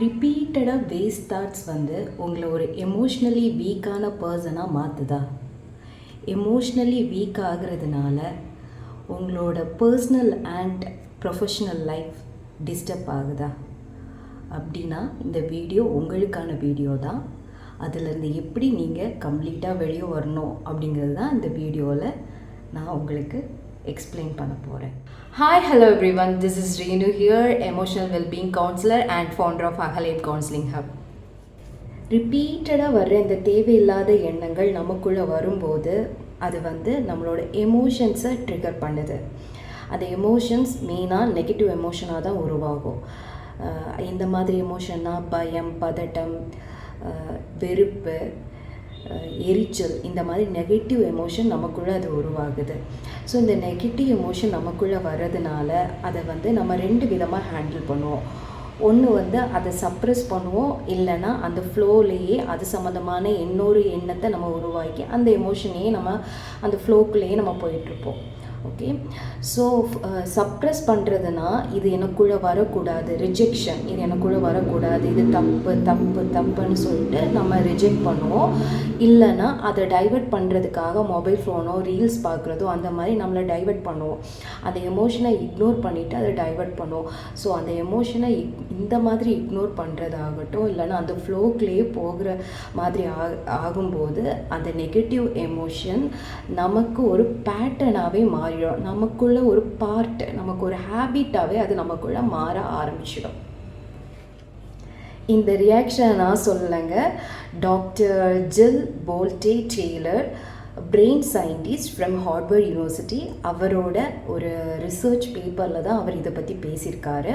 ரிப்பீட்டடாக waste thoughts வந்து உங்களை ஒரு எமோஷ்னலி வீக்கான பர்சனாக மாற்றுதா எமோஷ்னலி வீக் ஆகிறதுனால உங்களோட personal and professional life disturb ஆகுதா? அப்படின்னா இந்த வீடியோ உங்களுக்கான வீடியோ தான் அதிலேருந்து எப்படி நீங்கள் கம்ப்ளீட்டாக வெளியே வரணும் அப்படிங்கிறது தான் இந்த வீடியோவில் நான் உங்களுக்கு எக்ஸ்பிளைன் பண்ண போகிறேன் hi hello everyone this is Reenu here emotional wellbeing counsellor and founder of அகலேட் counselling hub ரிப்பீட்டடாக வர்ற இந்த தேவையில்லாத எண்ணங்கள் நமக்குள்ளே வரும்போது அது வந்து நம்மளோட எமோஷன்ஸை ட்ரிகர் பண்ணுது. அந்த எமோஷன்ஸ் மெயினாக நெகட்டிவ் எமோஷனாக தான் உருவாகும். இந்த மாதிரி எமோஷன்னா பயம் பதட்டம் வெறுப்பு எரிச்சல் இந்த மாதிரி நெகட்டிவ் எமோஷன் நமக்குள்ளே அது உருவாகுது. ஸோ இந்த நெகட்டிவ் எமோஷன் நமக்குள்ளே வர்றதுனால அதை வந்து நம்ம ரெண்டு விதமாக ஹேண்டில் பண்ணுவோம். ஒன்று வந்து அதை சப்ரெஸ் பண்ணுவோம் இல்லைன்னா அந்த ஃப்ளோலேயே அது சம்மந்தமான இன்னொரு எண்ணத்தை நம்ம உருவாக்கி அந்த எமோஷனையே நம்ம அந்த ஃப்ளோக்குள்ளேயே நம்ம போயிட்டுருப்போம் ஓகே ஸோ சப்ரெஸ் பண்ணுறதுனா இது எனக்குள்ளே வரக்கூடாது. ரிஜெக்ஷன் இது எனக்குள்ளே வரக்கூடாது. இது தப்பு தப்பு தப்புன்னு சொல்லிட்டு நம்ம ரிஜெக்ட் பண்ணுவோம். இல்லைன்னா அதை டைவர்ட் பண்ணுறதுக்காக மொபைல் ஃபோனோ ரீல்ஸ் பார்க்குறதோ அந்த மாதிரி நம்மளை டைவர்ட் பண்ணுவோம். அந்த எமோஷனை இக்னோர் பண்ணிவிட்டு அதை டைவர்ட் பண்ணுவோம். ஸோ அந்த எமோஷனை இந்த மாதிரி இக்னோர் பண்ணுறதாகட்டும் இல்லைன்னா அந்த ஃப்ளோக்லேயே போகிற மாதிரி ஆ ஆகும்போது அந்த நெகட்டிவ் எமோஷன் நமக்கு ஒரு பேட்டர்னாகவே மாறிடும். நமக்குள்ள ஒரு பார்ட் நமக்கு ஒரு ஹேபிட்டாகவே அது நமக்குள்ள மாற ஆரம்பிச்சிடும். இந்த ரியாக்ஷனை நான் சொல்லலைங்க. Doctor Jill Bolte Taylor brain scientist from Harvard University அவரோட ஒரு ரிசர்ச் பேப்பரில் தான் அவர் இதை பற்றி பேசியிருக்காரு.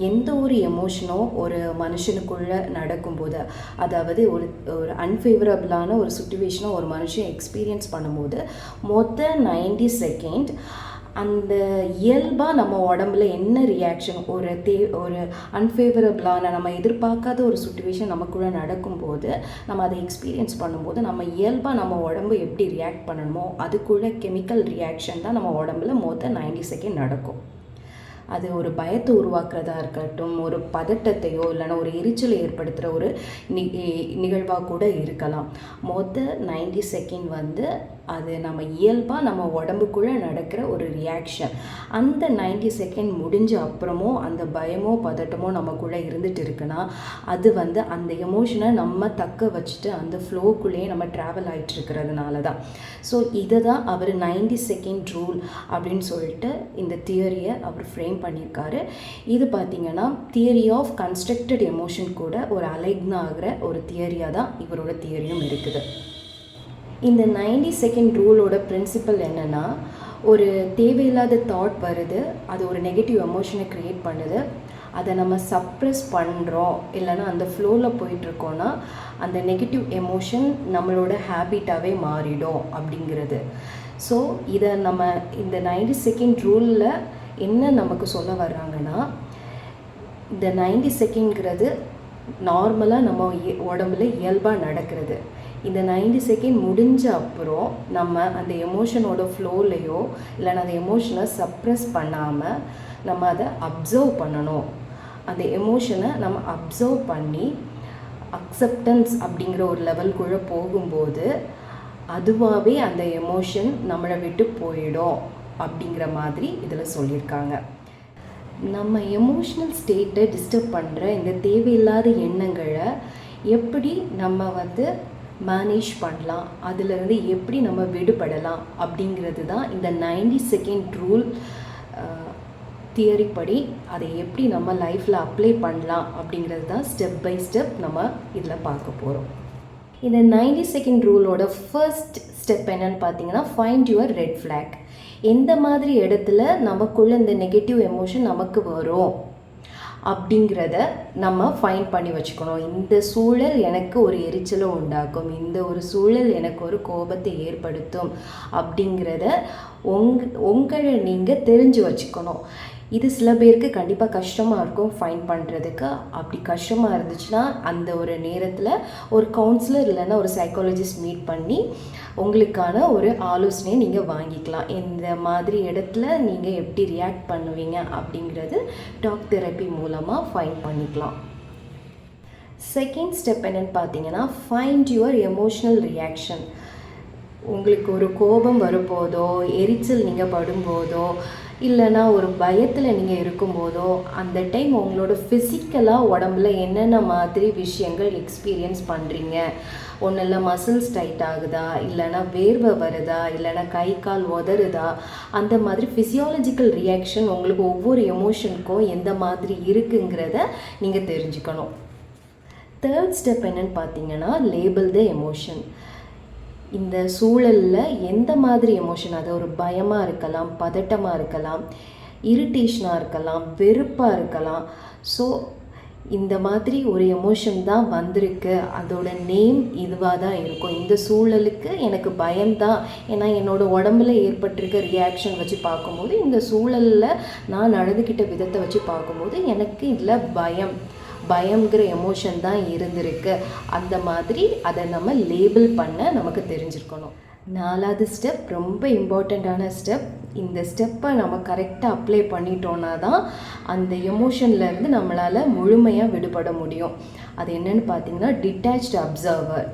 எந்த ஒரு எமோஷனோ ஒரு மனுஷனுக்குள்ளே நடக்கும்போது அதாவது ஒரு ஒரு அன்ஃபேவரபிளான ஒரு சுச்சுவேஷனை ஒரு மனுஷன் எக்ஸ்பீரியன்ஸ் பண்ணும்போது மொத்த நைன்டி செகண்ட் அந்த இயல்பாக நம்ம உடம்புல என்ன ரியாக்ஷன் ஒரு தே ஒரு அன்ஃபேவரபிளான நம்ம எதிர்பார்க்காத ஒரு சுச்சுவேஷன் நமக்குள்ளே நடக்கும்போது நம்ம அதை எக்ஸ்பீரியன்ஸ் பண்ணும்போது நம்ம இயல்பாக நம்ம உடம்பு எப்படி ரியாக்ட் பண்ணணுமோ அதுக்குள்ள கெமிக்கல் ரியாக்ஷன் தான் நம்ம உடம்புல மொத்தம் நைன்டி செகண்ட் நடக்கும். அது ஒரு பயத்தை உருவாக்குறதா இருக்கட்டும் ஒரு பதட்டத்தையோ இல்லைன்னா ஒரு எரிச்சலை ஏற்படுத்துகிற ஒரு நி நிகழ்வாக கூட இருக்கலாம். மொத்த நைன்டி செகண்ட் வந்து அது நம்ம இயல்பாக நம்ம உடம்புக்குள்ளே நடக்கிற ஒரு ரியாக்ஷன் அந்த நைன்டி செகண்ட் முடிஞ்ச அப்புறமும் அந்த பயமோ பதட்டமோ நமக்குள்ளே இருந்துட்டு இருக்குன்னா அது வந்து அந்த எமோஷனை நம்ம தக்க வச்சுட்டு அந்த ஃப்ளோக்குள்ளேயே நம்ம ட்ராவல் ஆகிட்டு இருக்கிறதுனால தான் ஸோ இதை தான் அவர் நைன்டி செகண்ட் ரூல் அப்படின்னு சொல்லிட்டு இந்த தியரியை அவர் ஃப்ரேம் பண்ணியிருக்காரு. இது பார்த்திங்கன்னா தியரி ஆஃப் கன்ஸ்ட்ரக்டட் எமோஷன் கூட ஒரு அலைக்னா ஆகிற ஒரு தியரியாக தான் இவரோட தியரியும் இருக்குது. இந்த நைன்டி செகண்ட் ரூலோட பிரின்சிபல் என்னென்னா ஒரு தேவையில்லாத தாட் வருது அது ஒரு நெகட்டிவ் எமோஷனை க்ரியேட் பண்ணுது. அதை நம்ம சப்ரெஸ் பண்ணுறோம் இல்லைன்னா அந்த ஃப்ளோவில் போயிட்டுருக்கோன்னா அந்த நெகட்டிவ் எமோஷன் நம்மளோட ஹேபிட்டாகவே மாறிடும் அப்படிங்கிறது. ஸோ இதை நம்ம இந்த நைன்டி செகண்ட் ரூலில் என்ன நமக்கு சொல்ல வர்றாங்கன்னா இந்த நைன்டி செகண்ட்ங்கிறது நார்மலாக நம்ம உடம்புல இயல்பாக நடக்கிறது. இந்த நைன்டி செகண்ட் முடிஞ்ச அப்புறம் நம்ம அந்த எமோஷனோட ஃப்ளோலையோ இல்லைன்னா அந்த எமோஷனை சப்ரெஸ் பண்ணாமல் நம்ம அதை அப்சர்வ் பண்ணணும். அந்த எமோஷனை நம்ம அப்சர்வ் பண்ணி அக்செப்டன்ஸ் அப்படிங்கிற ஒரு லெவல்குள்ளே போகும்போது அதுவாகவே அந்த எமோஷன் நம்மளை விட்டு போயிடும் அப்படிங்கிற மாதிரி இதில் சொல்லியிருக்காங்க. நம்ம எமோஷ்னல் ஸ்டேட்டை டிஸ்டர்ப் பண்ணுற இந்த தேவையில்லாத எண்ணங்களை எப்படி நம்ம வந்து மேனேஜ் பண்ணலாம். அதிலிருந்து எப்படி நம்ம விடுபடலாம் அப்படிங்கிறது தான் இந்த நைன்டி செகண்ட் ரூல் தியரி படி அதை எப்படி நம்ம லைஃப்பில் அப்ளை பண்ணலாம் அப்படிங்கிறது தான் ஸ்டெப் பை ஸ்டெப் நம்ம இதில் பார்க்க போகிறோம் இந்த நைன்டி செகண்ட் ரூலோட ஃபர்ஸ்ட் ஸ்டெப் என்னன்னு பார்த்தீங்கன்னா ஃபைண்ட் யுவர் ரெட் ஃப்ளாக் எந்த மாதிரி இடத்துல நமக்குள்ள இந்த நெகட்டிவ் எமோஷன் நமக்கு வரும்? அப்படிங்கிறத நம்ம ஃபைன் பண்ணி வச்சுக்கணும். இந்த சூழல் எனக்கு ஒரு எரிச்சலை உண்டாக்கும். இந்த ஒரு சூழல் எனக்கு ஒரு கோபத்தை ஏற்படுத்தும் அப்படிங்கிறத உங் உங்களை நீங்கள் தெரிஞ்சு வச்சுக்கணும். இது சில பேருக்கு கண்டிப்பாக கஷ்டமாக இருக்கும் ஃபைன் பண்ணுறதுக்கு அப்படி கஷ்டமாக இருந்துச்சுன்னா அந்த ஒரு நேரத்தில் ஒரு கவுன்சிலர் இல்லைன்னா ஒரு சைக்காலஜிஸ்ட் மீட் பண்ணி உங்களுக்கான ஒரு ஆலோசனையை நீங்கள் வாங்கிக்கலாம். இந்த மாதிரி இடத்துல நீங்கள் எப்படி ரியாக்ட் பண்ணுவீங்க அப்படிங்கிறது டாக் தெரப்பி மூலமாக ஃபைன் பண்ணிக்கலாம். செகண்ட் ஸ்டெப் என்னன்னு பார்த்தீங்கன்னா ஃபைண்ட் யுவர் எமோஷ்னல் ரியாக்ஷன் உங்களுக்கு ஒரு கோபம் வரும்போதோ எரிச்சல் நீங்கள் படும்போதோ இல்லைன்னா ஒரு பயத்தில் நீங்கள் இருக்கும்போதோ அந்த டைம் உங்களோட ஃபிசிக்கலாக உடம்புல என்னென்ன மாதிரி விஷயங்கள் எக்ஸ்பீரியன்ஸ் பண்ணுறீங்க ஒன்றும் இல்லை மசில்ஸ் டைட் ஆகுதா? இல்லைன்னா வேர்வை வருதா? இல்லைன்னா கை கால் உதறுதா? அந்த மாதிரி ஃபிசியாலஜிக்கல் ரியாக்ஷன் உங்களுக்கு ஒவ்வொரு எமோஷனுக்கும் எந்த மாதிரி இருக்குங்கிறத நீங்கள் தெரிஞ்சுக்கணும். தேர்ட் ஸ்டெப் என்னன்னு பார்த்தீங்கன்னா லேபிள் த எமோஷன் இந்த சூழலில் எந்த மாதிரி எமோஷன் அது ஒரு பயமாக இருக்கலாம் பதட்டமாக இருக்கலாம் இரிட்டேஷனாக இருக்கலாம் வெறுப்பாக இருக்கலாம். ஸோ இந்த மாதிரி ஒரு எமோஷன் தான் வந்திருக்கு. அதோட நேம் இதுவாக தான் இருக்கும். இந்த சூழலுக்கு எனக்கு பயம்தான். ஏன்னா என்னோட உடம்புல ஏற்பட்டிருக்க ரியாக்ஷன் வச்சு பார்க்கும்போது இந்த சூழலில் நான் நடந்துக்கிட்ட விதத்தை வச்சு பார்க்கும்போது எனக்கு இதில் பயம். பயங்கிற எமோஷன் தான் இருந்திருக்கு. அந்த மாதிரி அதை நம்ம லேபிள் பண்ண நமக்கு தெரிஞ்சிருக்கணும். நாலாவது ஸ்டெப் ரொம்ப இம்பார்ட்டண்ட்டான ஸ்டெப் இந்த ஸ்டெப்பை நம்ம கரெக்டாக அப்ளை பண்ணிட்டோன்னா தான் அந்த எமோஷன்லேருந்து நம்மளால் முழுமையாக விடுபட முடியும். அது என்னென்னு பார்த்தீங்கன்னா டிட்டாச்ட் அப்சர்வர்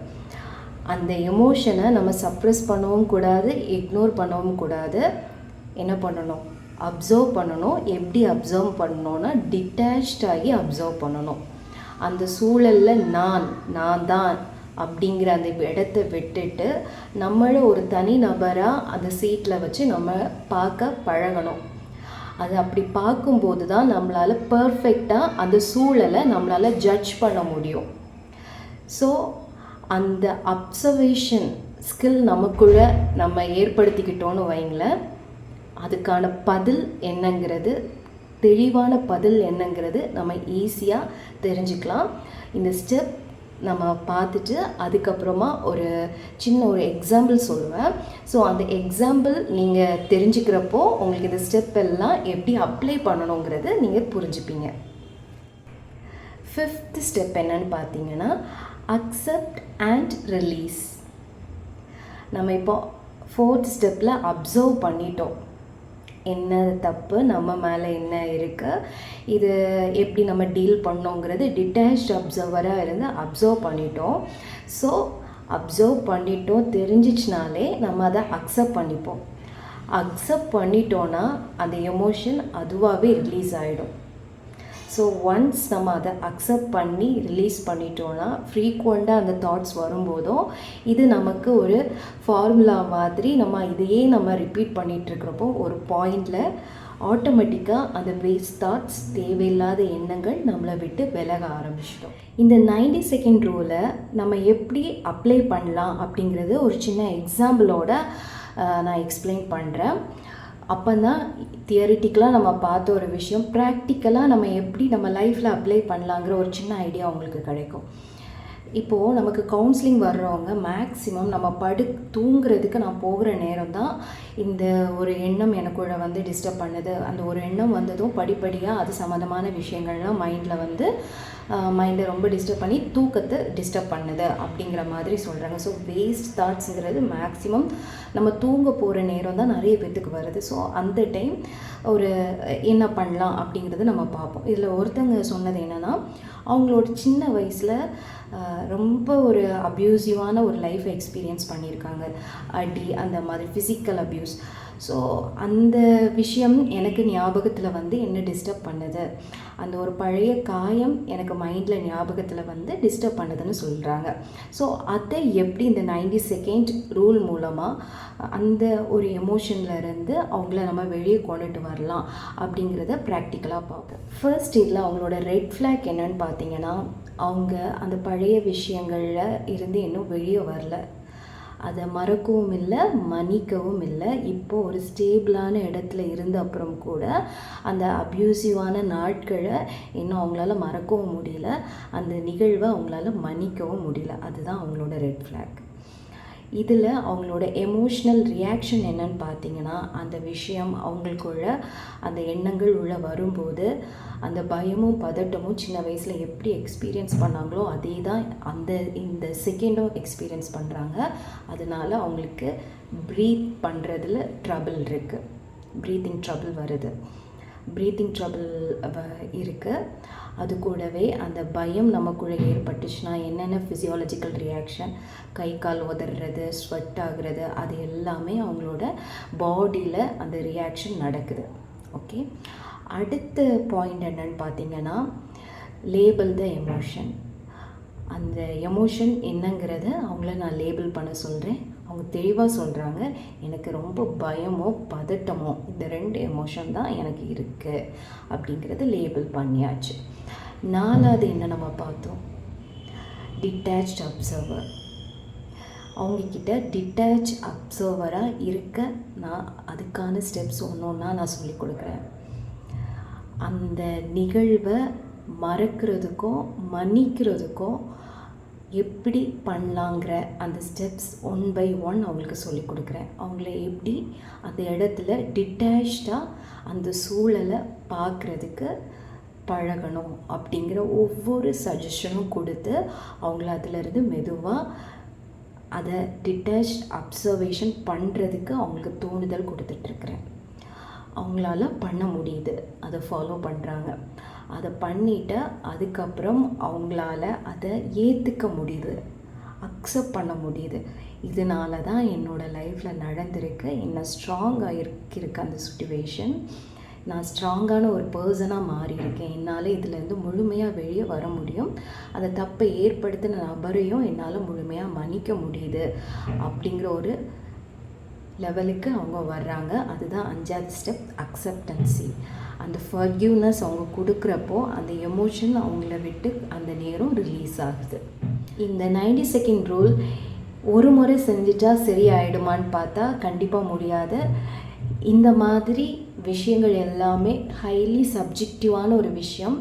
அந்த எமோஷனை நம்ம சப்ரெஸ் பண்ணவும் கூடாது இக்னோர் பண்ணவும் கூடாது. என்ன பண்ணணும்? அப்சர்வ் பண்ணணும். எப்படி அப்சர்வ் பண்ணணும்னா டிட்டாச்சாகி அப்சர்வ் பண்ணணும். அந்த சூழலில் நான் நான் தான் அப்படிங்கிற அந்த இடத்த விட்டுட்டு நம்மளை ஒரு தனி நபராக அந்த சீட்டில் வச்சு நம்ம பார்க்க பழகணும். அது அப்படி பார்க்கும்போது தான் நம்மளால் பர்ஃபெக்டாக அந்த சூழலை நம்மளால் ஜட்ஜ் பண்ண முடியும். ஸோ அந்த அப்சர்வேஷன் ஸ்கில் நமக்குள்ளே நம்ம ஏற்படுத்திக்கிட்டோன்னு வைங்களேன். அதுக்கான பதில் என்னங்கிறது தெளிவான பதில் என்னங்கிறது நம்ம ஈஸியாக தெரிஞ்சுக்கலாம். இந்த ஸ்டெப் நம்ம பார்த்துட்டு அதுக்கப்புறமா ஒரு சின்ன ஒரு எக்ஸாம்பிள் சொல்லுவேன். ஸோ அந்த எக்ஸாம்பிள் நீங்கள் தெரிஞ்சுக்கிறப்போ உங்களுக்கு இந்த ஸ்டெப் எல்லாம் எப்படி அப்ளை பண்ணணுங்கிறத நீங்கள் புரிஞ்சுப்பீங்க. ஃபிஃப்த் ஸ்டெப் என்னன்னு பார்த்தீங்கன்னா அக்செப்ட் அண்ட் ரிலீஸ் நம்ம இப்போ ஃபோர்த் ஸ்டெப்பில் அப்சர்வ் பண்ணிட்டோம். என்ன தப்பு நம்ம மேலே என்ன இருக்குது இது எப்படி நம்ம டீல் பண்ணோங்கிறது டிட்டாச்ட் அப்சர்வராக இருந்து அப்சர்வ் பண்ணிட்டோம். ஸோ அப்சர்வ் பண்ணிட்டோம் தெரிஞ்சிச்சுனாலே நம்ம அதை அக்செப்ட் பண்ணிப்போம். அக்செப்ட் பண்ணிட்டோன்னா அந்த எமோஷன் அதுவாகவே ரிலீஸ் ஆகிடும் ஸோ ஒன்ஸ் நம்ம அதை அக்செப்ட் பண்ணி ரிலீஸ் பண்ணிட்டோன்னா ஃப்ரீக்வெண்ட்டாக அந்த தாட்ஸ் வரும்போதும் இது நமக்கு ஒரு ஃபார்முலா மாதிரி நம்ம இதையே நம்ம ரிப்பீட் பண்ணிகிட்ருக்கிறப்போ ஒரு பாயிண்டில் ஆட்டோமேட்டிக்காக அந்த வேஸ்ட் தாட்ஸ் தேவையில்லாத எண்ணங்கள் நம்மளை விட்டு விலக ஆரம்பிச்சிடும். இந்த 90 செகண்ட் ரூலை நம்ம எப்படி அப்ளை பண்ணலாம் அப்படிங்கிறது ஒரு சின்ன எக்ஸாம்பிளோட நான் எக்ஸ்பிளைன் பண்ணுறேன் அப்போ தான் தியரிட்டிக்கலாக நம்ம பார்த்த ஒரு விஷயம் ப்ராக்டிக்கலாக நம்ம எப்படி நம்ம லைஃப்பில் அப்ளை பண்ணலாங்கிற ஒரு சின்ன ஐடியா உங்களுக்கு கிடைக்கும். இப்போது நமக்கு கவுன்சிலிங் வர்றவங்க மேக்ஸிமம் நம்ம படு தூங்குறதுக்கு நான் போகிற நேரம் தான் இந்த ஒரு எண்ணம் எனக்குள்ள வந்து டிஸ்டர்ப் பண்ணுது. அந்த ஒரு எண்ணம் வந்ததும் படிப்படியாக அது சம்மந்தமான விஷயங்கள்லாம் மைண்டில் வந்து மைண்டை ரொம்ப டிஸ்டர்ப் பண்ணி தூக்கத்தை டிஸ்டர்ப் பண்ணுது அப்படிங்கிற மாதிரி சொல்கிறாங்க ஸோ வேஸ்ட் தாட்ஸுங்கிறது மேக்ஸிமம் நம்ம தூங்க போகிற நேரம் தான் நிறைய பேர்த்துக்கு வருது. ஸோ அந்த டைம் ஒரு என்ன பண்ணலாம் அப்படிங்கிறத நம்ம பார்ப்போம். இதில் ஒருத்தங்க சொன்னது என்னென்னா அவங்களோட சின்ன வயசில் ரொம்ப ஒரு அப்யூசிவான ஒரு லைஃப் எக்ஸ்பீரியன்ஸ் பண்ணியிருக்காங்க. அடி அந்த மாதிரி ஃபிசிக்கல் அப்யூஸ் ஸோ அந்த விஷயம் எனக்கு ஞாபகத்தில் வந்து என்ன டிஸ்டர்ப் பண்ணுது? அந்த ஒரு பழைய காயம் எனக்கு மைண்டில் ஞாபகத்தில் வந்து டிஸ்டர்ப் பண்ணுதுன்னு சொல்கிறாங்க ஸோ அதை எப்படி இந்த 90 செகண்ட் ரூல் மூலமாக அந்த ஒரு எமோஷன்லேருந்து அவங்கள நம்ம வெளியே கொண்டுட்டு வரலாம் அப்படிங்கிறத ப்ராக்டிக்கலாக பார்ப்போம். ஃபர்ஸ்ட் இதில் அவங்களோட ரெட் ஃப்ளாக் என்னன்னு பார்த்தீங்கன்னா அவங்க அந்த பழைய விஷயங்களில் இருந்து இன்னும் வெளியே வரல. அதை மறக்கவும் இல்லை மன்னிக்கவும் இல்லை. இப்போ ஒரு ஸ்டேபிளான இடத்துல இருந்த அப்புறம் கூட அந்த அப்யூசிவான நாட்களை இன்னும் அவங்களால மறக்கவும் முடியல. அந்த நிகழ்வை அவங்களால மன்னிக்கவும் முடியல. அதுதான் அவங்களோட ரெட் ஃப்ளாக் இதில் அவங்களோட எமோஷ்னல் ரியாக்ஷன் என்னன்னு பார்த்தீங்கன்னா அந்த விஷயம் அவங்களுக்குள்ள அந்த எண்ணங்கள் உள்ளே வரும்போது அந்த பயமும் பதட்டமும் சின்ன வயசில் எப்படி எக்ஸ்பீரியன்ஸ் பண்ணாங்களோ அதே தான் அந்த இந்த செகண்டும் எக்ஸ்பீரியன்ஸ் பண்ணுறாங்க அதனால் அவங்களுக்கு ப்ரீத் பண்ணுறதுல ட்ரபிள் இருக்குது ப்ரீத்திங் ட்ரபிள் வருது. ப்ரீத்திங் ட்ரபிள் இருக்குது அது கூடவே அந்த பயம் நமக்குள்ளே ஏற்பட்டுச்சுன்னா என்னென்ன ஃபிசியாலஜிக்கல் ரியாக்ஷன் கை கால் உதறது ஸ்வெட் ஆகுறது அது எல்லாமே அவங்களோட பாடியில் அந்த ரியாக்ஷன் நடக்குது. ஓகே அடுத்த பாயிண்ட் என்னன்னு பார்த்தீங்கன்னா லேபிள் த எமோஷன் அந்த எமோஷன் என்னங்கிறத அவங்கள நான் லேபிள் பண்ண சொல்கிறேன் அவங்க தெளிவாக சொல்கிறாங்க எனக்கு ரொம்ப பயமோ பதட்டமோ இந்த ரெண்டு எமோஷன் தான் எனக்கு இருக்குது அப்படிங்கிறத லேபிள் பண்ணியாச்சு. நாலாவது என்ன நம்ம பார்த்தோம்? டிட்டாச்ட் அப்சர்வர் அவங்கக்கிட்ட டிட்டாச் அப்சர்வராக இருக்க நான் அதுக்கான ஸ்டெப்ஸ் ஒன்று ஒன்றா நான் சொல்லி கொடுக்குறேன். அந்த நிகழ்வை மறக்கிறதுக்கும் மன்னிக்கிறதுக்கும் எப்படி பண்ணலாங்கிற அந்த ஸ்டெப்ஸ் ஒன் பை ஒன் அவங்களுக்கு சொல்லி கொடுக்குறேன். அவங்கள எப்படி அந்த இடத்துல டிட்டாச்சாக அந்த சூழலை பார்க்குறதுக்கு பழகணும் அப்படிங்கிற ஒவ்வொரு சஜஷனும் கொடுத்து அவங்கள அதிலிருந்து மெதுவாக அதை டிட்டாச் அப்சர்வேஷன் பண்ணுறதுக்கு அவங்களுக்கு தூண்டுதல் கொடுத்துட்ருக்குறேன் அவங்களால பண்ண முடியுது. அதை ஃபாலோ பண்ணுறாங்க அதை பண்ணிவிட்டு அதுக்கப்புறம் அவங்களால அதை ஏற்றுக்க முடியுது. அக்செப்ட் பண்ண முடியுது. இதனால தான் என்னோடய லைஃப்பில் நடந்திருக்கு. என்ன ஸ்ட்ராங்காக இருக்கு அந்த சுச்சுவேஷன் நான் ஸ்ட்ராங்கான ஒரு பர்சனாக மாறியிருக்கேன். என்னால் இதுலேருந்து முழுமையாக வெளியே வர முடியும். அந்த தப்பை ஏற்படுத்தின நபரையும் என்னால் முழுமையாக மன்னிக்க முடியுது அப்படிங்கிற ஒரு லெவலுக்கு அவங்க வர்றாங்க. அதுதான் அஞ்சாவது ஸ்டெப் அக்செப்டன்சி அந்த ஃபர்கிவ்னஸ் அவங்க கொடுக்குறப்போ அந்த எமோஷன் அவங்கள விட்டு அந்த நேரம் ரிலீஸ் ஆகுது. இந்த 90 செகண்ட் ரூல் ஒரு முறை செஞ்சிட்டா சரியாயிடுமான்னு பார்த்தா கண்டிப்பாக முடியாது. இந்த மாதிரி விஷயங்கள் எல்லாமே ஹைலி சப்ஜெக்டிவான ஒரு விஷயம்.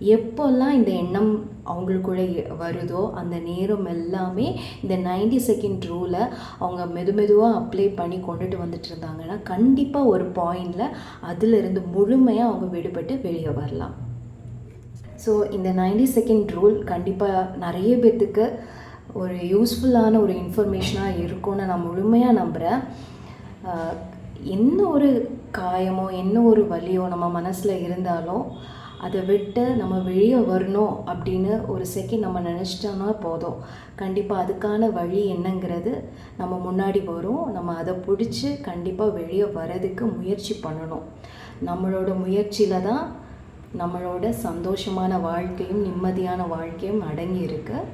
எப்போல்லாம் இந்த எண்ணம் அவங்களுக்குள்ளே வருதோ அந்த நேரம் எல்லாமே இந்த 90 செகண்ட் ரூலை அவங்க மெது மெதுவாக அப்ளை பண்ணி கொண்டுட்டு வந்துட்டு இருந்தாங்கன்னா கண்டிப்பாக ஒரு பாயிண்டில் அதிலிருந்து முழுமையாக அவங்க விடுபட்டு வெளியே வரலாம். ஸோ இந்த 90 செகண்ட் ரூல் கண்டிப்பாக நிறைய பேர்த்துக்கு ஒரு யூஸ்ஃபுல்லான ஒரு இன்ஃபர்மேஷனாக இருக்கும்னு நான் முழுமையாக நம்புகிறேன் என்ன ஒரு காயமோ என்ன ஒரு வலியோ நம்ம மனசில் இருந்தாலும் அதை விட்டு நம்ம வெளியே வரணும் அப்படின்னு ஒரு செகண்ட் நம்ம நினச்சிட்டோம்னா போதும். கண்டிப்பாக அதுக்கான வழி என்னங்கிறது நம்ம முன்னாடி வரும். நம்ம அதை பிடிச்சி கண்டிப்பாக வெளியே வரதுக்கு முயற்சி பண்ணணும். நம்மளோட முயற்சியில் தான் நம்மளோட சந்தோஷமான வாழ்க்கையும் நிம்மதியான வாழ்க்கையும் அடங்கி இருக்குது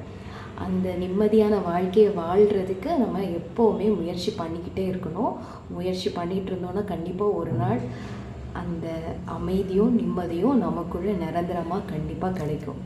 அந்த நிம்மதியான வாழ்க்கையை வாழ்கிறதுக்கு நம்ம எப்போவுமே முயற்சி பண்ணிக்கிட்டே இருக்கணும். முயற்சி பண்ணிகிட்டு இருந்தோன்னா கண்டிப்பாக ஒரு நாள் அந்த அமைதியும் நிம்மதியும் நமக்குள்ளே நிரந்தரமாக கண்டிப்பாக கிடைக்கும்.